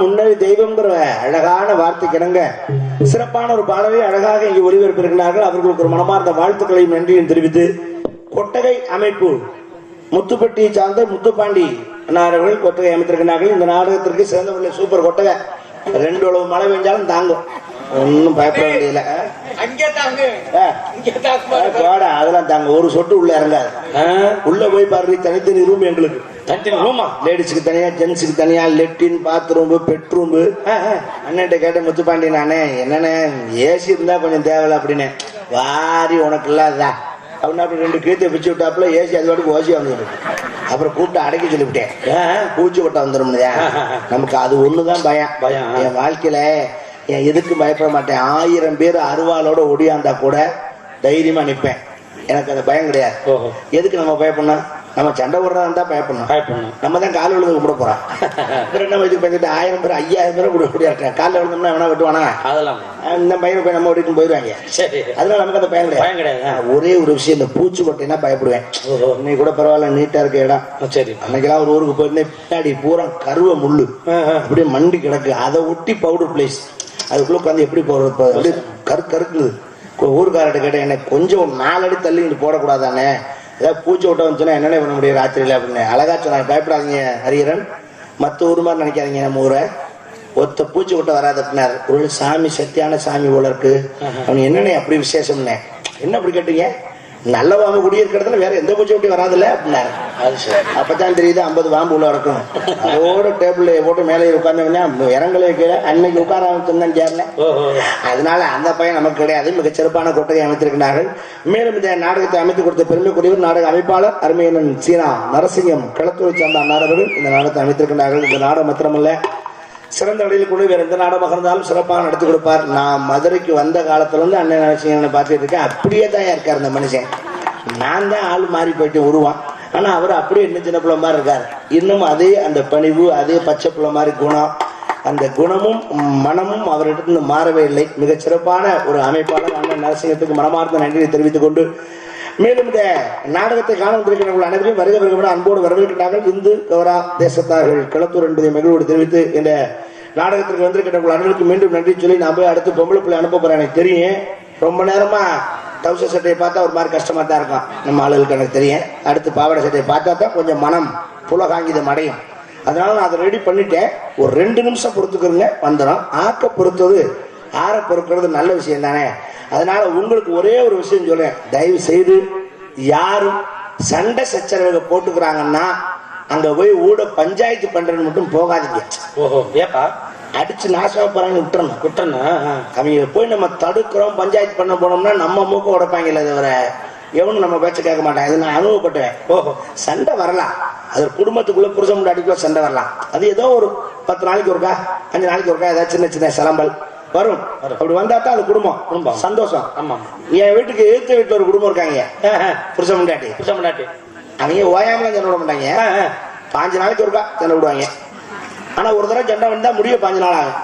முன்னறி தெய்வம்ங்கிற அழகான வார்த்தைக்கிணங்க சிறப்பான ஒரு பாடலை அழகாக இங்கு ஒளிபரப்பிருக்கிறார்கள் அவர்களுக்கு ஒரு மனமார்ந்த வாழ்த்துக்களையும் நன்றியும் தெரிவித்து கொட்டகை அமைப்பு முத்துப்பட்டியை சார்ந்த முத்துப்பாண்டி அவர்கள் கொட்டகை அமைத்திருக்கிறார்கள். இந்த நாடகத்திற்கு சிறந்த சூப்பர் கொட்டகை. ரெண்டு அளவு மழை பெஞ்சாலும் தாங்கும். ஒன்றும் பயப்பட வேண்டியதில்லை. போடா, அதெல்லாம் தாங்க. ஒரு சொட்டு உள்ள இறங்காது. உள்ள போய் பாரு தனித்தனி ரூம் எங்களுக்கு. ரூமா லேடிஸுக்கு தனியா ஜென்ஸுக்கு தனியா லெட்டின் பாத்ரூம் பெட்ரூம் அண்ணன்ட்ட கேட்டேன் முத்துப்பாண்டி நானே என்னண்ணே ஏசி இருந்தா கொஞ்சம் தேவையில்ல அப்படின்னு. வாரி உனக்கு இல்லாததா அப்படின்னு அப்படி ரெண்டு கீர்த்தியை பிச்சு விட்டாப்புல ஏசி அது வாட்டுக்கு ஓசி வந்துடும் அப்புறம் கூப்பிட்டு அடக்கி சொல்லிவிட்டேன். பூச்சி கொட்டை வந்துடும் நமக்கு அது ஒண்ணுதான் பயம். பயம். என் வாழ்க்கையில என் எதுக்கு பயப்பட மாட்டேன். ஆயிரம் பேர் அருவாளோட ஒடியாந்தா கூட தைரியமா நிப்பேன். எனக்கு அந்த பயம் கிடையாது. எதுக்கு நம்ம பயப்படணும்? நம்ம சண்டை போடுறதா இருந்தா பயப்படணும். நம்ம தான் கால் விழுந்து கும்பிட போறோம். என்ன வயசுக்கு பயந்துட்டு ஆயிரம் பேர் ஐயாயிரம் பேர் கூட கூடிய இருக்கேன் காலில் விழுந்தோம்னா வேணா வெட்டுவானா? அதெல்லாம் இந்த பையனை போய் நம்ம ஓடிட்டு போயிடுவாங்க சரி. அதனால நமக்கு அந்த பயம் கிடையாது. பயம் ஒரே ஒரு விஷயம் இந்த பூச்சி கொட்டைனா பயப்படுவேன். இன்னைக்கு கூட பரவாயில்ல நீட்டா இருக்க இடம். சரி. அன்னைக்கெல்லாம் ஒரு ஊருக்கு போயிருந்தேன் பின்னாடி பூரா கருவ முள்ளு. அப்படியே மண்டி கிடக்கு. அதை ஒட்டி பவுடர் பிளேஸ் அதுக்குள்ள உட்காந்து எப்படி இப்ப அப்படியே கரு கருக்குது. ஊருக்காரர்கிட்ட கேட்டேன் என்ன கொஞ்சம் நாலடி தள்ளி இங்கிட்டு போடக்கூடாதானே? ஏதாவது பூச்சி விட்ட வந்துச்சுன்னா என்னென்ன பண்ண முடியும் ராத்திரியில? அப்படின்னு. அழகா சொன்னாங்க. பயப்படாதீங்க ஹரிஹரன் மற்ற ஊர் மாதிரி நினைக்காதீங்க நம்ம ஊரை. ஒத்த பூச்சி விட்ட வராது அப்படின்னாரு. ஒரு சாமி சத்தியான சாமி போல இருக்கு. அவன் என்னென்ன அப்படி விசேஷம்னே? என்ன அப்படி கேட்டீங்க? நல்ல பாம்பு குடியிருக்கிறதுல வேற எந்த பூச்சி விட்டி வராதுல்ல? அப்படின்னாரு அப்பதான் தெரியுது ஐம்பது பாம்பு உள்ள இருக்கும் அதோட டேபிள் போட்டு மேலே உட்கார்ந்தவங்க இறங்கலே கீழே அன்னைக்கு உட்கார ஆரம்பிச்சிருந்தேன் சேரல ஓஹோ. அதனால அந்த பையன் நமக்கு கிடையாது மிகச் சிறப்பான கொட்டகை அமைத்திருக்கிறார்கள். மேலும் இந்த நாடகத்தை அமைத்துக் கொடுத்த பெருமைக்குரியவர் நாடக அமைப்பாளர் அருமையனன் சீனா நரசிங்கம் களத்தூரை சார்ந்த அன்னாரவர்கள் இந்த நாடகத்தை அமைத்திருக்கிறார்கள். இந்த நாடகம் மாத்திரமல்ல சிறந்த வழியில் கொண்டு வேறு எந்த நாடகமாக இருந்தாலும் சிறப்பாக நடத்தி கொடுப்பார். நான் மதுரைக்கு வந்த காலத்துலேருந்து அண்ணன் நரசிங்கனை பார்த்துட்டு இருக்கேன். அப்படியே தான் இருக்கார் அந்த மனுஷன். நான் தான் ஆள் மாறி போயிட்டு உருவான். ஆனால் அவர் அப்படியே இன்னும் சின்ன பிள்ளை மாதிரி இருக்கார். இன்னும் அதே அந்த பணிவு அதே பச்சை பிள்ளை மாதிரி குணம். அந்த குணமும் மனமும் அவரிடத்துல மாறவே இல்லை. மிகச் சிறப்பான ஒரு அமைப்பாளர் அண்ணன் நரசிங்கத்துக்கு மனமார்ந்த நன்றியை தெரிவித்துக் கொண்டு மேலும் இந்த நாடகத்தை காண வந்திருக்கிறவர்கள் அனைவரையும் வருக வருகிற அன்போடு வரவேற்கிறார்கள் இந்து கௌரா தேசத்தார்கள் கிளத்தூர் என்பதை மகிழ்வோடு தெரிவித்து இந்த நாடகத்திற்கு வந்திருக்கிறவர்கள் அனைவருக்கும் மீண்டும் நன்றி சொல்லி நான் போய் அடுத்து பொம்பளை பிள்ளை அனுப்ப போறேன். எனக்கு தெரியும். ரொம்ப நேரமா டவுசர் சட்டையை பார்த்தா ஒரு மாதிரி கஷ்டமா தான் இருக்கும். நம்ம ஆளுகளுக்கு எனக்கு தெரியும். அடுத்து பாவாடை சட்டையை பார்த்தா தான் கொஞ்சம் மனம் புலகாங்கிதம் அடையும். அதனால நான் அதை ரெடி பண்ணிட்டேன். ஒரு ரெண்டு நிமிஷம் பொறுத்துக்கிறேங்க வந்துடும். ஆக்க பொறுத்தது ஆற பொறுக்கிறது நல்ல விஷயம் தானே அதனால உங்களுக்கு ஒரே ஒரு விஷயம் சொல்றேன். தயவு செய்து யாரும் சண்டை சச்சரவுக போட்டுக்கிறாங்கன்னா அங்க போய் ஊட பஞ்சாயத்து பண்றேன்னு மட்டும் போகாதீங்க. ஓஹோ ஏப்பா? அடிச்சு நாசமா போறாங்க விட்டுறணும். குட்டனா அவங்க போய் நம்ம தடுக்கிறோம் பஞ்சாயத்து பண்ண போனோம்னா நம்ம மூக்க உடைப்பாங்கல்ல தவிர எவனும் நம்ம பேச்ச கேட்க மாட்டான். இது நான் அனுபவப்பட்டேன் ஓஹோ. சண்டை வரலாம். அது குடும்பத்துக்குள்ள புருஷன் முன்னாடிக்குள்ள சண்டை வரலாம். அது ஏதோ ஒரு பத்து நாளைக்கு ஒருக்கா அஞ்சு நாளைக்கு ஒருக்கா ஏதாவது சின்ன சின்ன சிலம்பல். வரும். அப்படி வந்தா தான் அது குடும்பம். குடும்பம். சந்தோஷம். ஆமா என் வீட்டுக்கு எதிர்த்த வீட்டுல ஒரு குடும்பம் இருக்காங்க. புருஷன் முன்னாடி புதுசா முன்னாடி அவங்க ஓயாமலாம் சண்டை விட மாட்டாங்க. பாஞ்சு நாளைக்கு ஒருக்கா சண்டை விடுவாங்க ஆனா ஒரு தடவை சண்டை வந்தா முடிய பாஞ்சு நாள் ஆகும்.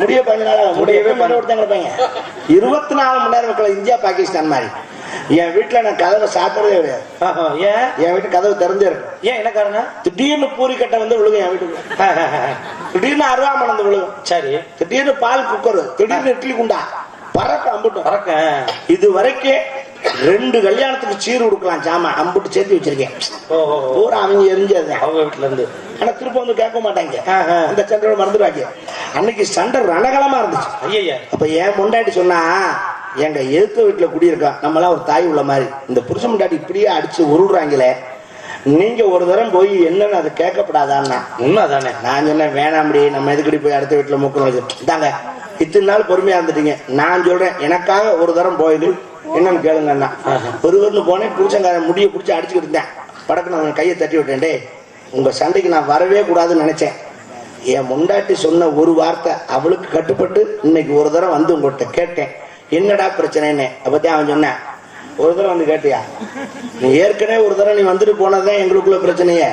முடிய ஆகும். முடியவே பண்ண இருப்பாங்க இருபத்தி நாலு மணி நேரம் மக்கள் இந்தியா பாகிஸ்தான் மாதிரி. என் வீட்டுல நான் கதவை சாத்துறதே கிடையாது. ஏன்? என் வீட்டு கதவு திறந்தே இருக்கும். ஏன் என்ன காரணம்? திடீர்னு பூரி கட்டை வந்து விழுகும் என் வீட்டுக்கு. திடீர்னு அருவாமனை வந்து விழுகும். சரி. திடீர்னு பால் குக்கர் திடீர்னு இட்லி குண்டா பறக்க அம்புட்டும் பறக்க இது வரைக்கும் ரெண்டு கல்யாணத்துக்கு சீர் கொடுக்கலாம் ஜாமான் அம்புட்டு சேர்த்து வச்சிருக்கேன். ஓஹோ. பூரா அவங்க எரிஞ்சதுதான் அவங்க வீட்டுல இருந்து. ஆனா திரும்ப வந்து கேட்க மாட்டாங்க. அந்த சண்டையோட மறந்துடுவாங்க. அன்னைக்கு சண்டை ரணகலமா இருந்துச்சு. ஐயா அப்ப ஏன் முண்டாட்டி சொன்னா எங்க எழுத்த வீட்டுல குடியிருக்கோம் நம்மளாம் ஒரு தாய் உள்ள மாதிரி. இந்த புருஷன் முண்டாட்டி இப்படியே அடிச்சு உருடுறாங்களே. நீங்க ஒரு தரம் போய் என்னன்னு அது கேட்கப்படாதான்னா? உண்மைதானே. நான் சொன்னேன் வேணாம்டி நம்ம எதுக்கடி போய் அடுத்த வீட்டுல மூக்கணும் இந்தாங்க இத்தனை நாள் பொறுமையா இருந்துட்டீங்க. நான் சொல்றேன் எனக்காக ஒரு தரம் போயிடு என்னன்னு கேளுங்க அண்ணா ஒருவர்னு போனேன் புருஷங்காரன் முடிய பிடிச்சி அடிச்சுக்கிட்டு இருந்தேன். படக்கு நான் கையை தட்டி விட்டேன் டேய் உங்க சண்டைக்கு நான் வரவே கூடாதுன்னு நினைச்சேன். என் முண்டாட்டி சொன்ன ஒரு வார்த்தை அவளுக்கு கட்டுப்பட்டு இன்னைக்கு ஒரு தரம் வந்து உங்கள்கிட்ட கேட்டேன். என்னடா பிரச்சனைன்னு. அப்பதான் அவன் சொன்னேன் ஒரு தடவை வந்து கேட்டியா? நீ ஏற்கனவே ஒரு தடவை நீ வந்துட்டு போனதுதான் எங்களுக்குள்ள பிரச்சனையே.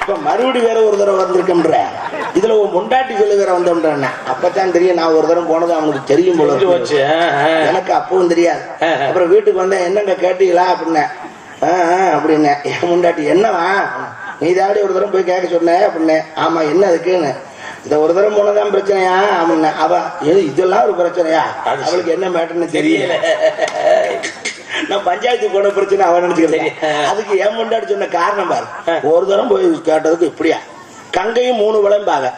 இப்ப மறுபடி வேற ஒரு தடவை வந்திருக்கன்ற. இதுல உன் முண்டாட்டி சொல்லி வேற வந்தோம்ன்ற அப்பதான் தெரியும் நான் ஒரு தடவை போனது அவனுக்கு தெரியும் போல. எனக்கு அப்பவும் தெரியாது. அப்புறம் வீட்டுக்கு வந்தேன் என்னங்க கேட்டீங்களா அப்படின்னேன் அப்படின்னேன் என் முண்டாட்டி என்னவா நீ தாடி ஒரு தடவை போய் கேட்க சொன்ன அப்படின்னே. ஆமா என்ன அதுக்குன்னு. இந்த ஒரு தடவை போனதான் பிரச்சனையா? அப்படின்ன அவ "ஏய், இதெல்லாம் ஒரு பிரச்சனையா. அவளுக்கு என்ன மேட்டர்னு தெரியல. நான் பஞ்சாயத்து போன பிரச்சனை அவன் நினைச்சுக்கிறேன் அதுக்கு ஏன் முன்னாடி சொன்ன காரணம் பாரு. ஒரு தரம் போய் கேட்டதுக்கு இப்படியா? கங்கையும் மூணு விளம்பாக.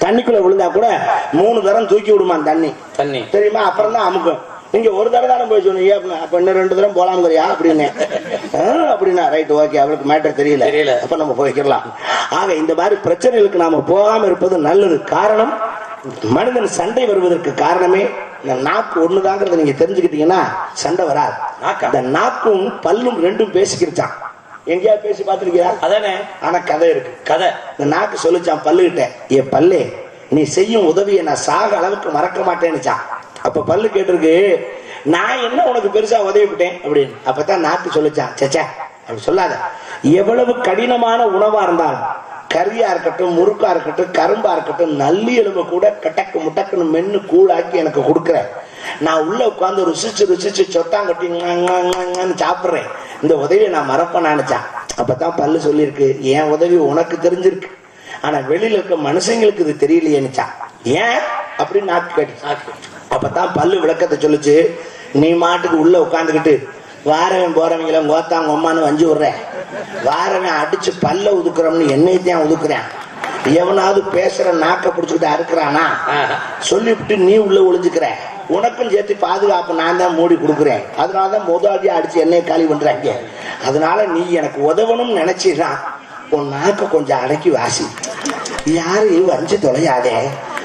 தண்ணிக்குள்ள விழுந்தா கூட மூணு தரம் தூக்கி விடுமான் தண்ணி. தண்ணி. தெரியுமா? அப்புறம் தான் அமுக்கும். நீங்க ஒரு தடவை தானே போய் சொன்னீங்க அப்படின்னா, அப்ப இன்னும் ரெண்டு தடவை போலாம்ங்கிறியா? அப்படின்னு அப்படின்னா ரைட் ஓகே அவளுக்கு மேட்டர் தெரியல. அப்ப நம்ம போய்க்கலாம் ஆக இந்த மாதிரி பிரச்சனைகளுக்கு நாம போகாம இருப்பது நல்லது. காரணம் மனிதன் சண்டை வருவதற்கு காரணமே இந்த நாக்கு ஒண்ணுதாங்கிறத நீங்க தெரிஞ்சுக்கிட்டீங்கன்னா சண்டை வராது? இந்த நாக்கும் பல்லும் ரெண்டும் பேசிக்கிருச்சான். எங்கேயா பேசி பார்த்திருக்கியா? அதானே? ஆனா கதை இருக்கு. கதை. இந்த நாக்கு சொல்லிச்சான் பல்லுகிட்ட. ஏ பல்லே நீ செய்யும் உதவியை நான் சாக அளவுக்கு மறக்க மாட்டேன்னுச்சான். அப்ப பல்லு கேட்டிருக்கு. நான் என்ன உனக்கு பெருசா உதவி விட்டேன் அப்படின்னு. அப்பதான் நாக்கு சொல்லிச்சான் சச்சா அப்படி சொல்லாத. எவ்வளவு கடினமான உணவா இருந்தாலும் கறியா இருக்கட்டும் முறுக்கா இருக்கட்டும் கரும்பா இருக்கட்டும் நல்லி எலும்பு கூட கட்டக்கு முட்டக்குன்னு மென்னு கூழாக்கி எனக்கு கொடுக்குற. நான் உள்ள உட்காந்து ருசிச்சு ருசிச்சு சொத்தாங்கட்டி ங்கன்னு சாப்பிடுறேன். இந்த உதவியை நான் மறப்பேன் நினைச்சான். அப்பதான் பல்லு சொல்லியிருக்கு என் உதவி உனக்கு தெரிஞ்சிருக்கு. ஆனா வெளியில இருக்க மனுஷங்களுக்கு இது தெரியலையேனுச்சான் ஏன்? அப்படின்னு நாக்கு கட்டி. அப்பதான் பல்லு விளக்கத்தை சொல்லுச்சு நீ மாட்டுக்கு உள்ள உட்காந்துக்கிட்டு வாரவன் போறவங்கள கோத்தாங்க அம்மான்னு வஞ்சி விடுறேன் வாரவன் அடிச்சு பல்ல உதுக்குறோம்னு என்னைத்தான் உதுக்குறேன். எவனாவது பேசுற நாக்க பிடிச்சுக்கிட்டு அறுக்குறானா? சொல்லிவிட்டு நீ உள்ள ஒளிஞ்சுக்கிற. உனக்கும் சேர்த்து பாதுகாப்பு நான் தான் மூடி கொடுக்குறேன். அதனாலதான் மோதாதியா அடிச்சு என்னைய காலி பண்றாங்க. அதனால நீ எனக்கு உதவணும்னு நினைச்சிடறான் உன் நாக்க கொஞ்சம் அடக்கி வாசி. யாரையும் வஞ்சி தொலையாதே.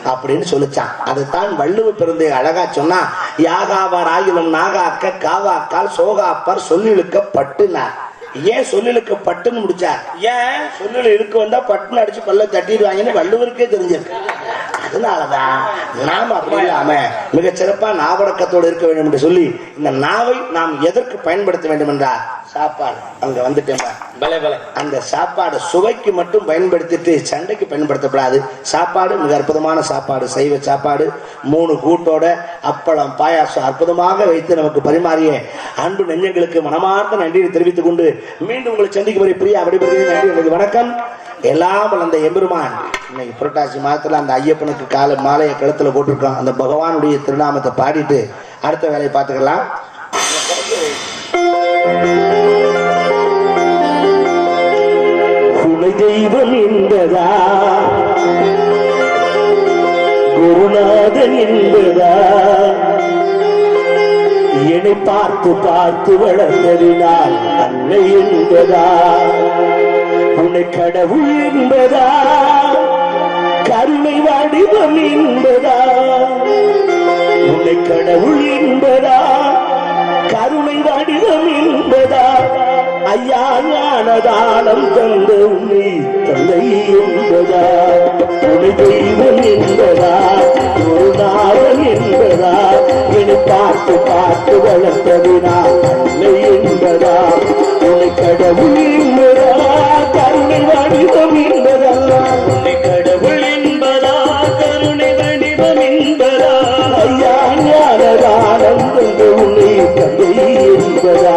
அப்படின்னு சொல்லிச்சான். அதைத்தான் வள்ளுவ பிறந்த அழகா சொன்னா யாகாவார் ஆகிலும் நாகாக்க காவாக்கால் சோகாப்பார் சொல்லிழுக்க பட்டுனார் ஏன் சொல்லிழுக்க பட்டுன்னு முடிச்சார்? ஏன்? சொல்லுல இருக்கு வந்தா பட்டுன்னு அடிச்சு பல்ல தட்டிடுவாங்கன்னு வள்ளுவருக்கே தெரிஞ்சிருக்கு. அதனாலதான் நாம் அப்படி இல்லாம மிக சிறப்பா நாவடக்கத்தோடு இருக்க வேண்டும் என்று சொல்லி இந்த நாவை நாம் எதற்கு பயன்படுத்த வேண்டும் என்றால் சாப்பாடு. அங்க வந்துட்டேன் அந்த சாப்பாடு சுவைக்கு மட்டும் பயன்படுத்திட்டு சண்டைக்கு பயன்படுத்தப்படாது. சாப்பாடு மிக அற்புதமான சாப்பாடு. சைவ சாப்பாடு. மூணு கூட்டோட அப்பளம் பாயாசம் அற்புதமாக வைத்து நமக்கு பரிமாறிய அன்பு நெஞ்சங்களுக்கு மனமார்ந்த நன்றியை தெரிவித்துக் கொண்டு மீண்டும் உங்களை சந்திக்கும் வரை பிரியா விடைபெறுகிறேன். நன்றி வணக்கம். எல்லாம் அந்த எம்பெருமான். இன்னைக்கு புரட்டாசி மாதத்தில் அந்த ஐயப்பனுக்கு கால மாலையை கழுத்தில் போட்டிருக்கோம். அந்த பகவானுடைய திருநாமத்தை பாடிட்டு அடுத்த வேலையை பார்த்துக்கலாம். குலை என்பதா? குருநாதன் என்பதா? என்னை பார்த்து பார்த்து வளர்ந்ததினால் அன்னை என்பதா? கருணை கடவுள் என்பதா? கருணை வடிவம் என்பதா? உன்னை கடவுள் என்பதா? கருணை வடிவம் என்பதா? ஐயா ஞானதானம் தந்த உன்னை தந்தை என்பதா? உன்னை தெய்வம் என்பதா? ஒரு நாவல் என்பதா? என்னை பார்த்து பார்த்து வளர்த்ததினா என்பதா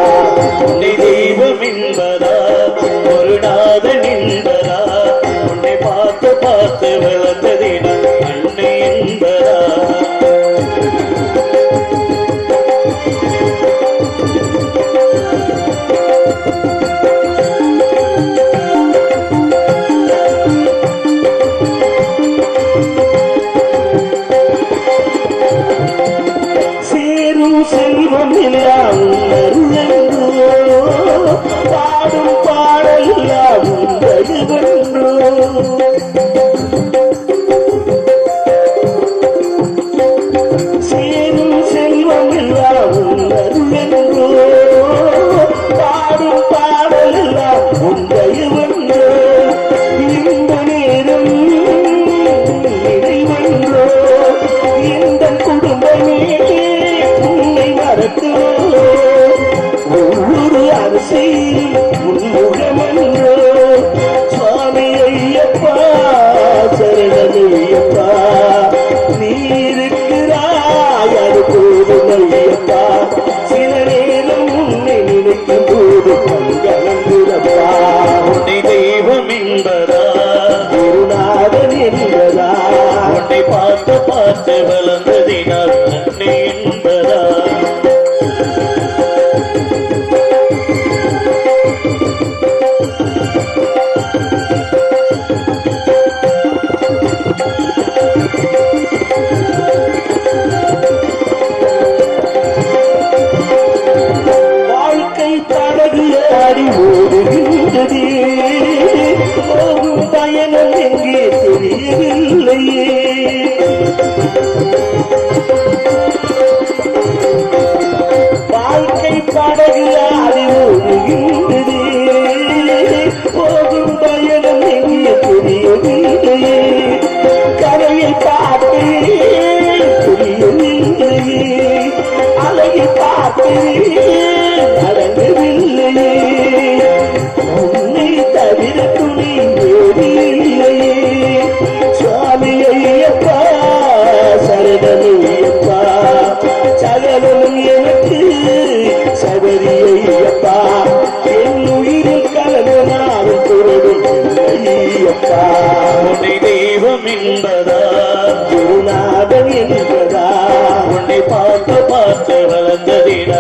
உன்னை தெய்வம் என்பதா ஒரு நாதன் பூநாதன் என்பதா? உன்னை பார்த்து பார்த்து வளர்ந்ததினா